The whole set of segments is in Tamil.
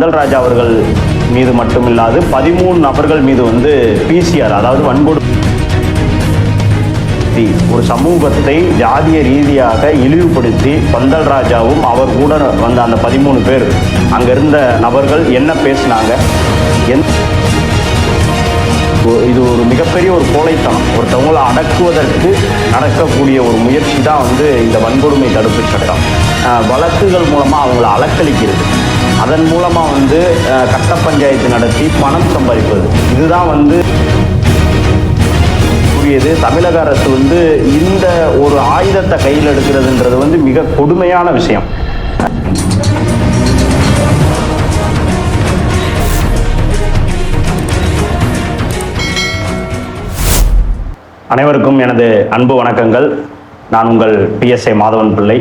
பந்தல்ராஜ் அவர்கள் மீது மட்டுமில்லாது பதிமூணு நபர்கள் மீது வந்து பிசிஆர் அதாவது வன்கொடு ஒரு சமூகத்தை ஜாதிய ரீதியாக இழிவுபடுத்தி பந்தல் ராஜாவும் அவர் கூட வந்த அந்த பதிமூணு பேர் அங்கிருந்த நபர்கள் என்ன பேசினாங்க? என் இது ஒரு மிகப்பெரிய ஒரு கோழைத்தனம். ஒருத்தவங்களை அடக்குவதற்கு நடக்கக்கூடிய ஒரு முயற்சி தான் வந்து இந்த வன்கொடுமை தடுப்பு சட்டம். வழக்குகள் மூலமாக அவங்கள அலக்களிக்கிறது அதன் மூலமாக வந்து கட்ட பஞ்சாயத்து நடத்தி பணம் சம்பாதிப்பது. இதுதான் வந்து கூறியது. தமிழக அரசு வந்து இந்த ஒரு ஆயுதத்தை கையில் எடுக்கிறதுன்றது வந்து மிக கொடுமையான விஷயம். அனைவருக்கும் எனது அன்பு வணக்கங்கள். நான் உங்கள் பிஎஸ்ஐ மாதவன் பிள்ளை.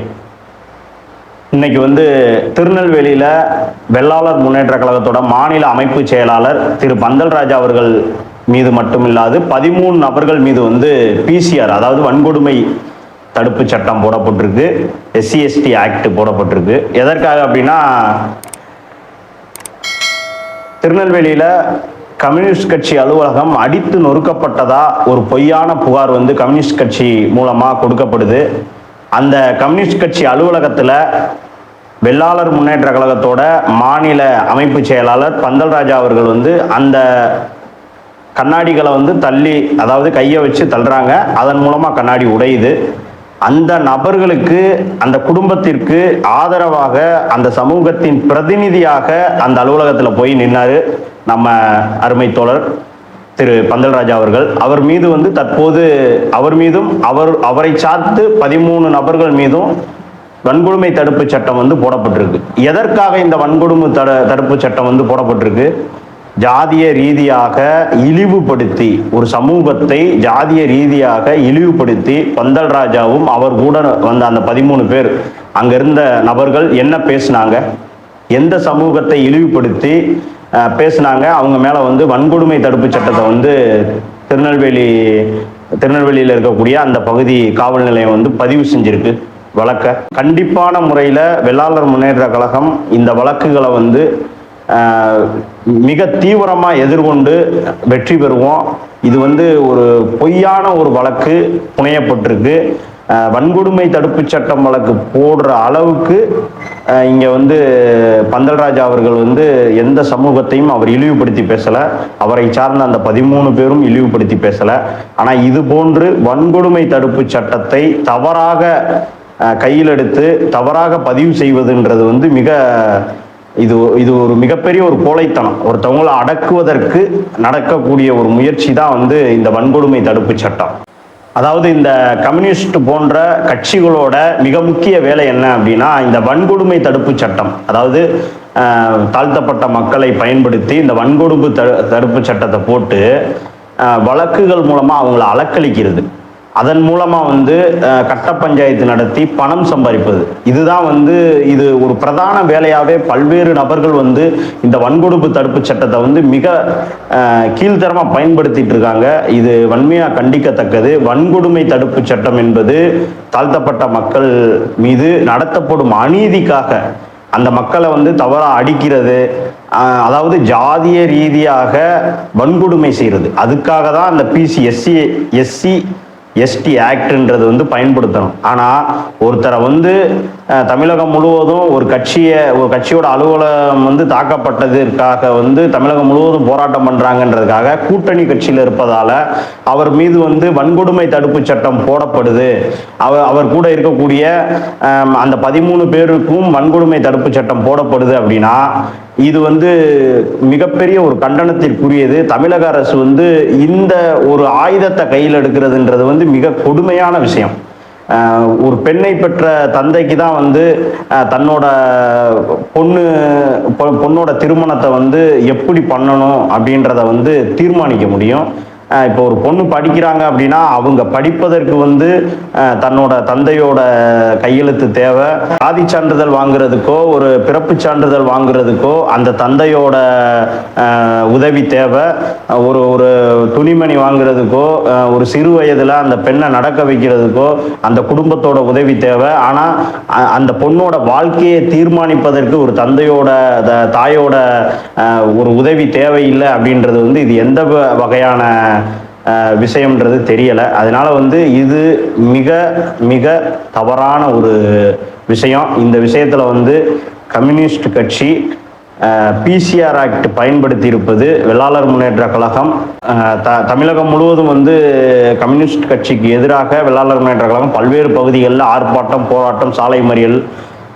இன்னைக்கு வந்து திருநெல்வேலியில் வெள்ளாளர் முன்னேற்ற கழகத்தோட மாநில அமைப்பு செயலாளர் திரு பந்தல்ராஜா அவர்கள் மீது மட்டுமில்லாது பதிமூணு நபர்கள் மீது வந்து பிசிஆர் அதாவது வன்கொடுமை தடுப்பு சட்டம் போடப்பட்டிருக்கு. SC ST act போடப்பட்டிருக்கு. எதற்காக அப்படின்னா திருநெல்வேலியில் கம்யூனிஸ்ட் கட்சி அலுவலகம் அடித்து நொறுக்கப்பட்டதா ஒரு பொய்யான புகார் வந்து கம்யூனிஸ்ட் கட்சி மூலமாக கொடுக்கப்படுது. அந்த கம்யூனிஸ்ட் கட்சி அலுவலகத்தில் வெள்ளாளர் முன்னேற்ற கழகத்தோட மாநில அமைப்பு செயலாளர் பந்தல் ராஜா அவர்கள் வந்து அந்த கண்ணாடிகளை வந்து தள்ளி அதாவது கையை வச்சு தள்ளுறாங்க. அதன் மூலமாக கண்ணாடி உடையுது. அந்த நபர்களுக்கு அந்த குடும்பத்திற்கு ஆதரவாக அந்த சமூகத்தின் பிரதிநிதியாக அந்த அலுவலகத்தில் போய் நின்னார் நம்ம அருமை தோழர். திரு பந்தல்ராஜா அவர்கள் அவர் மீது வந்து தற்போது அவர் மீதும் அவர் அவரை சார்த்து பதிமூணு நபர்கள் மீதும் வன்கொடுமை தடுப்பு சட்டம் வந்து போடப்பட்டிருக்கு. எதற்காக இந்த வன்கொடுமை தட தடுப்பு சட்டம் வந்து போடப்பட்டிருக்கு? ஜாதிய ரீதியாக இழிவுபடுத்தி ஒரு சமூகத்தை ஜாதிய ரீதியாக இழிவுபடுத்தி பந்தல் ராஜாவும் அவர் கூட வந்த அந்த பதிமூணு பேர் அங்கிருந்த நபர்கள் என்ன பேசினாங்க? எந்த சமூகத்தை இழிவுபடுத்தி பேசினாங்க. அவங்க மேலே வந்து வன்கொடுமை தடுப்பு சட்டத்தை வந்து திருநெல்வேலி திருநெல்வேலியில் இருக்கக்கூடிய அந்த பகுதி காவல் நிலையம் வந்து பதிவு செஞ்சிருக்கு வழக்க. கண்டிப்பான முறையில் வெள்ளாளர் முன்னேற்ற கழகம் இந்த வழக்குகளை வந்து மிக தீவிரமாக எதிர்கொண்டு வெற்றி பெறுவோம். இது வந்து ஒரு பொய்யான ஒரு வழக்கு புனையப்பட்டிருக்கு. வன்கொடுமை தடுப்பு சட்டம் வழக்கு போடுற அளவுக்கு இங்கே வந்து பந்தல்ராஜா அவர்கள் வந்து எந்த சமூகத்தையும் அவர் இழிவுபடுத்தி பேசலை. அவரை சார்ந்த அந்த பதிமூணு பேரும் இழிவுபடுத்தி பேசலை. ஆனால் இது போன்று வன்கொடுமை தடுப்பு சட்டத்தை தவறாக கையிலெடுத்து கையில் எடுத்து தவறாக பதிவு செய்வதுன்றது வந்து மிக இது இது ஒரு மிகப்பெரிய ஒரு கோழைத்தனம். ஒருத்தவங்களை அடக்குவதற்கு நடக்கக்கூடிய ஒரு முயற்சி தான் வந்து இந்த வன்கொடுமை தடுப்பு சட்டம். அதாவது இந்த கம்யூனிஸ்ட் போன்ற கட்சிகளோட மிக முக்கிய வேலை என்ன அப்படின்னா இந்த வன்கொடுமை தடுப்பு சட்டம். அதாவது தாழ்த்தப்பட்ட மக்களை பயன்படுத்தி இந்த வன்கொடுமை தடுப்பு சட்டத்தை போட்டு வழக்குகள் மூலமாக அவங்கள அலக்களிக்கிறது அதன் மூலமாக வந்து கட்ட பஞ்சாயத்து நடத்தி பணம் சம்பாதிப்பது. இதுதான் வந்து இது ஒரு பிரதான வேலையாகவே பல்வேறு நபர்கள் வந்து இந்த வன்கொடுப்பு தடுப்பு சட்டத்தை வந்து மிக கீழ்த்தரமாக பயன்படுத்திட்டு இருக்காங்க. இது வன்மையாக கண்டிக்கத்தக்கது. வன்கொடுமை தடுப்பு சட்டம் என்பது தாழ்த்தப்பட்ட மக்கள் மீது நடத்தப்படும் அநீதிக்காக அந்த மக்களை வந்து தவறாக அடிக்கிறது. அதாவது ஜாதிய ரீதியாக வன்கொடுமை செய்கிறது. அதுக்காக தான் அந்த பிசி எஸ்சி எஸ்சி எஸ்டி ஆக்ட்ன்றது வந்து பயன்படுத்தணும். ஆனால் ஒருத்தரை வந்து தமிழகம் முழுவதும் ஒரு கட்சியை ஒரு கட்சியோட அலுவலகம் வந்து தாக்கப்பட்டதற்காக வந்து தமிழகம் முழுவதும் போராட்டம் பண்ணுறாங்கன்றதுக்காக கூட்டணி கட்சியில் இருப்பதால் அவர் மீது வந்து வன்கொடுமை தடுப்பு சட்டம் போடப்படுது. அவர் அவர் கூட இருக்கக்கூடிய அந்த பதிமூணு பேருக்கும் வன்கொடுமை தடுப்பு சட்டம் போடப்படுது அப்படின்னா இது வந்து மிகப்பெரிய ஒரு கண்டனத்திற்குரியது. தமிழக அரசு வந்து இந்த ஒரு ஆயுதத்தை கையில் எடுக்கிறதுன்றது வந்து மிக கொடுமையான விஷயம். ஒரு பெண்ணை பெற்ற தந்தைக்கு தான் வந்து தன்னோட பொண்ணு பொ- பொண்ணோட திருமணத்தை வந்து எப்படி பண்ணணும் அப்படின்றத வந்து தீர்மானிக்க முடியும். இப்போ ஒரு பொண்ணு படிக்கிறாங்க அப்படின்னா அவங்க படிப்பதற்கு வந்து தன்னோட தந்தையோட கையெழுத்து தேவை. ஆதி சான்றிதழ் வாங்குறதுக்கோ ஒரு பிறப்பு சான்றிதழ் வாங்குறதுக்கோ அந்த தந்தையோட உதவி தேவை. ஒரு ஒரு துணிமணி வாங்குறதுக்கோ ஒரு சிறு வயதில் அந்த பெண்ணை நடக்க வைக்கிறதுக்கோ அந்த குடும்பத்தோட உதவி தேவை. ஆனால் அந்த பொண்ணோட வாழ்க்கையை தீர்மானிப்பதற்கு ஒரு தந்தையோட தாயோட ஒரு உதவி தேவையில்லை அப்படின்றது வந்து இது எந்த வ- வகையான விஷயம்ன்றது தெரியலை. அதனால் வந்து இது மிக மிக தவறான ஒரு விஷயம். இந்த விஷயத்தில் வந்து கம்யூனிஸ்ட் கட்சி பிசிஆர் ஆக்ட் பயன்படுத்தி இருப்பது வெள்ளாளர் முன்னேற்ற கழகம். த தமிழகம் முழுவதும் வந்து கம்யூனிஸ்ட் கட்சிக்கு எதிராக வெள்ளாளர் முன்னேற்ற கழகம் பல்வேறு பகுதிகளில் ஆர்ப்பாட்டம் போராட்டம் சாலை மறியல்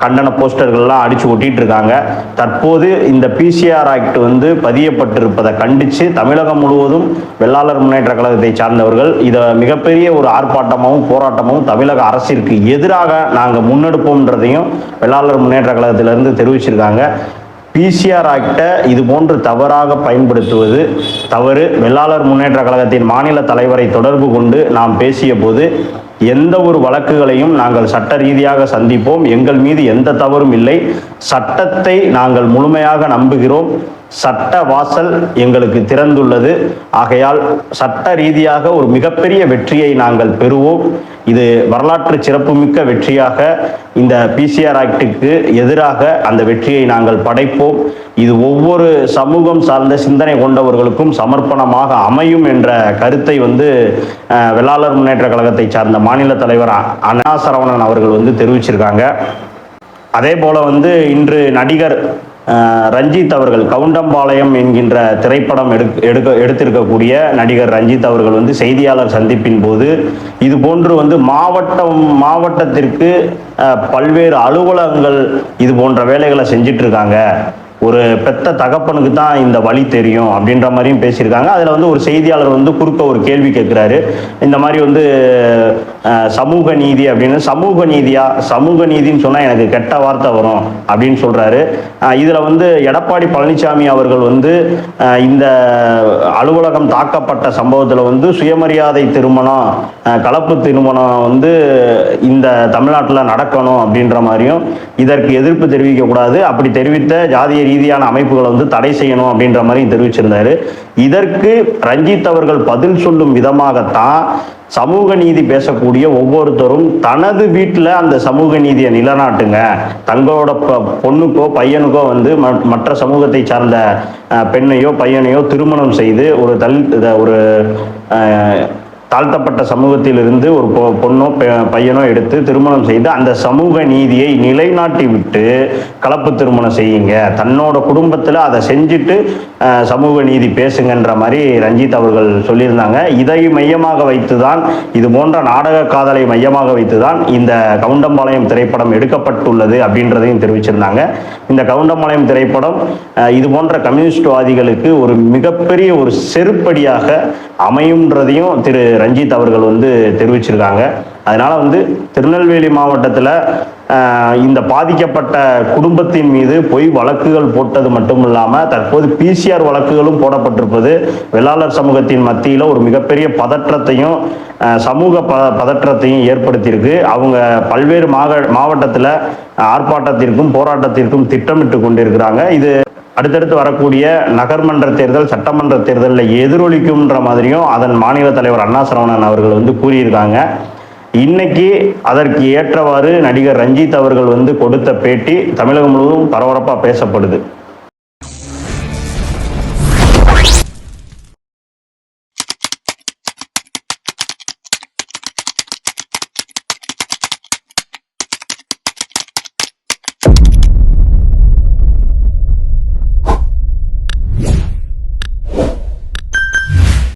கண்டன போஸ்டர்கள்லாம் அடிச்சு ஒட்டிட்டு இருக்காங்க தற்போது இந்த பிசிஆர் ஆக்ட் வந்து பதியப்பட்டிருப்பதை கண்டித்து தமிழகம் முழுவதும் வெள்ளாளர் முன்னேற்ற கழகத்தை சார்ந்தவர்கள் இதை மிகப்பெரிய ஒரு ஆர்ப்பாட்டமாகவும் போராட்டமாகவும் தமிழக அரசிற்கு எதிராக நாங்கள் முன்னெடுப்போம்ன்றதையும் வெள்ளாளர் முன்னேற்ற கழகத்திலிருந்து தெரிவிச்சிருக்காங்க. பிசிஆர் ஆக்டை இது போன்று தவறாக பயன்படுத்துவது தவறு. வெள்ளாளர் முன்னேற்ற கழகத்தின் மாநில தலைவரை தொடர்பு கொண்டு நாம் பேசிய போது எந்த ஒரு வழக்குகளையும் நாங்கள் சட்ட ரீதியாக சந்திப்போம். எங்கள் மீது எந்த தவறும் இல்லை. சட்டத்தை நாங்கள் முழுமையாக நம்புகிறோம். சட்ட வாசல் எங்களுக்கு திறந்துள்ளது. ஆகையால் சட்ட ரீதியாக ஒரு மிகப்பெரிய வெற்றியை நாங்கள் பெறுவோம். இது வரலாற்று சிறப்புமிக்க வெற்றியாக இந்த பிசிஆர் ஆக்டுக்கு எதிராக அந்த வெற்றியை நாங்கள் படைப்போம். இது ஒவ்வொரு சமூகம் சார்ந்த சிந்தனை கொண்டவர்களுக்கும் சமர்ப்பணமாக அமையும் என்ற கருத்தை வந்து வெள்ளாளர் முன்னேற்ற கழகத்தை சார்ந்த மாநில தலைவர் அண்ணா சரவணன் அவர்கள் வந்து தெரிவிச்சிருக்காங்க. அதே போல் வந்து இன்று நடிகர் ரஞ்சித் அவர்கள் கவுண்டம்பாளையம் என்கின்ற திரைப்படம் எடுக்க எடுக்க எடுத்திருக்கக்கூடிய நடிகர் ரஞ்சித் அவர்கள் வந்து செய்தியாளர் சந்திப்பின் போது இது போன்று வந்து மாவட்டம் மாவட்டத்திற்கு பல்வேறு அலுவலகங்கள் இது போன்ற வேலைகளை செஞ்சிட்டு இருக்காங்க ஒரு பெத்த தகப்பனுக்கு தான் இந்த வழி தெரியும் அப்படின்ற மாதிரியும் பேசியிருக்காங்க. அதில் வந்து ஒரு செய்தியாளர் வந்து குறுக்க ஒரு கேள்வி கேட்குறாரு. இந்த மாதிரி வந்து சமூக நீதி அப்படின்னு சமூக நீதியா சமூக நீதின்னு சொன்னால் எனக்கு கெட்ட வார்த்தை வரும் அப்படின்னு சொல்கிறாரு இதில் வந்து எடப்பாடி பழனிசாமி அவர்கள் வந்து இந்த அலுவலகம் தாக்கப்பட்ட சம்பவத்தில் வந்து சுயமரியாதை திருமணம் கலப்பு திருமணம் வந்து இந்த தமிழ்நாட்டில் நடக்கணும் அப்படின்ற மாதிரியும் இதற்கு எதிர்ப்பு தெரிவிக்கக்கூடாது அப்படி தெரிவித்த ஜாதிய ரீதியான அமைப்புகளை வந்து தடை செய்யணும் அப்படின்ற மாதிரியும் தெரிவிச்சிருந்தாரு. இதற்கு ரஞ்சித் அவர்கள் பதில் சொல்லும் விதமாகத்தான் சமூக நீதி பேசக்கூடிய ஒவ்வொருத்தரும் தனது வீட்டில் அந்த சமூக நீதியை நிலநாட்டுங்க. தங்களோட ப- பொண்ணுக்கோ பையனுக்கோ வந்து ம- மற்ற சமூகத்தை சார்ந்த பெண்ணையோ பையனையோ திருமணம் செய்து ஒரு தல் ஒரு தாழ்த்தப்பட்ட சமூகத்திலிருந்து ஒரு பொ- பொண்ணோ பெ- பையனோ எடுத்து திருமணம் செய்து அந்த சமூக நீதியை நிலைநாட்டி விட்டு கலப்பு திருமணம் செய்யுங்க. தன்னோட குடும்பத்தில் அதை செஞ்சுட்டு சமூக நீதி பேசுங்கன்ற மாதிரி ரஞ்சித் அவர்கள் சொல்லியிருந்தாங்க. இதை மையமாக வைத்து தான் இது போன்ற நாடக காதலை மையமாக வைத்து தான் இந்த கவுண்டம்பாளையம் திரைப்படம் எடுக்கப்பட்டுள்ளது அப்படின்றதையும் தெரிவிச்சிருந்தாங்க. இந்த கவுண்டம்பாளையம் திரைப்படம் இது போன்ற கம்யூனிஸ்ட்வாதிகளுக்கு ஒரு மிகப்பெரிய ஒரு செருப்படியாக அமையுன்றதையும் திரு ரஞ்சித் அவர்கள் வந்து தெரிவிச்சிருக்காங்க. அதனால் வந்து திருநெல்வேலி மாவட்டத்தில் இந்த பாதிக்கப்பட்ட குடும்பத்தின் மீது பொய் வழக்குகள் போட்டது மட்டும் இல்லாமல் தற்போது பிசிஆர் வழக்குகளும் போடப்பட்டிருப்பது வெள்ளாளர் சமூகத்தின் மத்தியில் ஒரு மிகப்பெரிய பதற்றத்தையும் சமூக ப பதற்றத்தையும் ஏற்படுத்தியிருக்கு. அவங்க பல்வேறு மாக மாவட்டத்தில் ஆர்ப்பாட்டத்திற்கும் போராட்டத்திற்கும் திட்டமிட்டு கொண்டிருக்கிறாங்க. இது அடுத்தடுத்து வரக்கூடிய நகர்மன்ற தேர்தல் சட்டமன்ற தேர்தலில் எதிரொலிக்கும்ன்ற மாதிரியும் அதன் மாநில தலைவர் அண்ணா சரவணன் அவர்கள் வந்து கூறியிருக்காங்க. இன்னைக்கு அதற்கு ஏற்றவாறு நடிகர் ரஞ்சித் அவர்கள் வந்து கொடுத்த பேட்டி தமிழகம் முழுவதும் பரபரப்பாக பேசப்படுது.